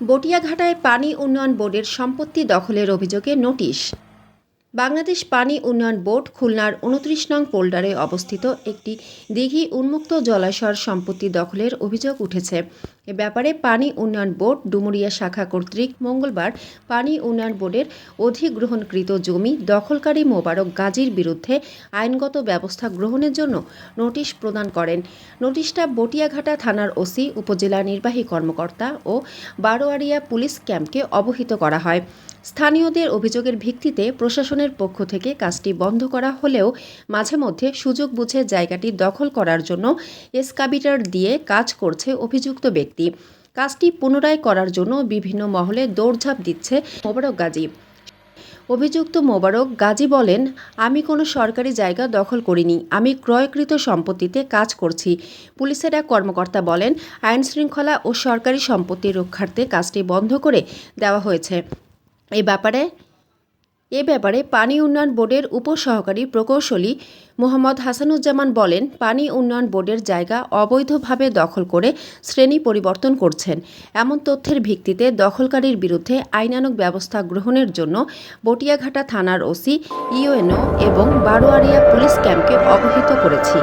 বটিয়াঘাটায় পানি উন্নয়ন বোর্ডের সম্পত্তি দখলের অভিযোগে নোটিশ। বাংলাদেশ পানি উন্নয়ন বোর্ড খুলনার উনত্রিশ নং পোল্ডারে অবস্থিত একটি দিঘি উন্মুক্ত জলাশয়ের সম্পত্তি দখলের অভিযোগ উঠেছে। এ ব্যাপারে পানি উন্নয়ন বোর্ড ডুমুরিয়া শাখা কর্তৃক মঙ্গলবার পানি উন্নয়ন বোর্ডের অধিগ্রহণকৃত জমি দখলকারী মোবারক গাজীর বিরুদ্ধে আইনগত ব্যবস্থা গ্রহণের জন্য নোটিশ প্রদান করেন। নোটিশটা বটিয়াঘাটা থানার ওসি, উপজেলা নির্বাহী কর্মকর্তা ও বারোয়ারিয়া পুলিশ ক্যাম্পকে অবহিত করা হয়। স্থানীয়দের অভিযোগের ভিত্তিতে প্রশাসনের পক্ষ থেকে কাজটি বন্ধ করা হলেও মাঝে মধ্যে সুযোগ বুঝে জায়গাটি দখল করার জন্য এসকাবিটার দিয়ে কাজ করছে অভিযুক্ত ব্যক্তি। কাজটি পুনরায় করার জন্য বিভিন্ন মহলে দৌড়ঝাঁপ দিচ্ছে মোবারক গাজী। অভিযুক্ত মোবারক গাজী বলেন, আমি কোনো সরকারি জায়গা দখল করিনি। আমি ক্রয়কৃত সম্পত্তিতে কাজ করছি। পুলিশের এক কর্মকর্তা বলেন আইন শৃঙ্খলা ও সরকারি সম্পত্তি রক্ষার্থে কাজটি বন্ধ করে দেওয়া হয়েছে। এ ব্যাপারে এ ব্যাপারে পানি উন্নয়ন বোর্ডের উপসহকারী প্রকৌশলী মোহাম্মদ হাসানুজ্জামান বলেন, পানি উন্নয়ন বোর্ডের জায়গা অবৈধভাবে দখল করে শ্রেণি পরিবর্তন করছেন। এমন তথ্যের ভিত্তিতে দখলকারীর বিরুদ্ধে আইনানুগ ব্যবস্থা গ্রহণের জন্য বটিয়াঘাটা থানার ওসি ইউএনও এবং বারোয়ারিয়া পুলিশ ক্যাম্পকে অবহিত করেছি।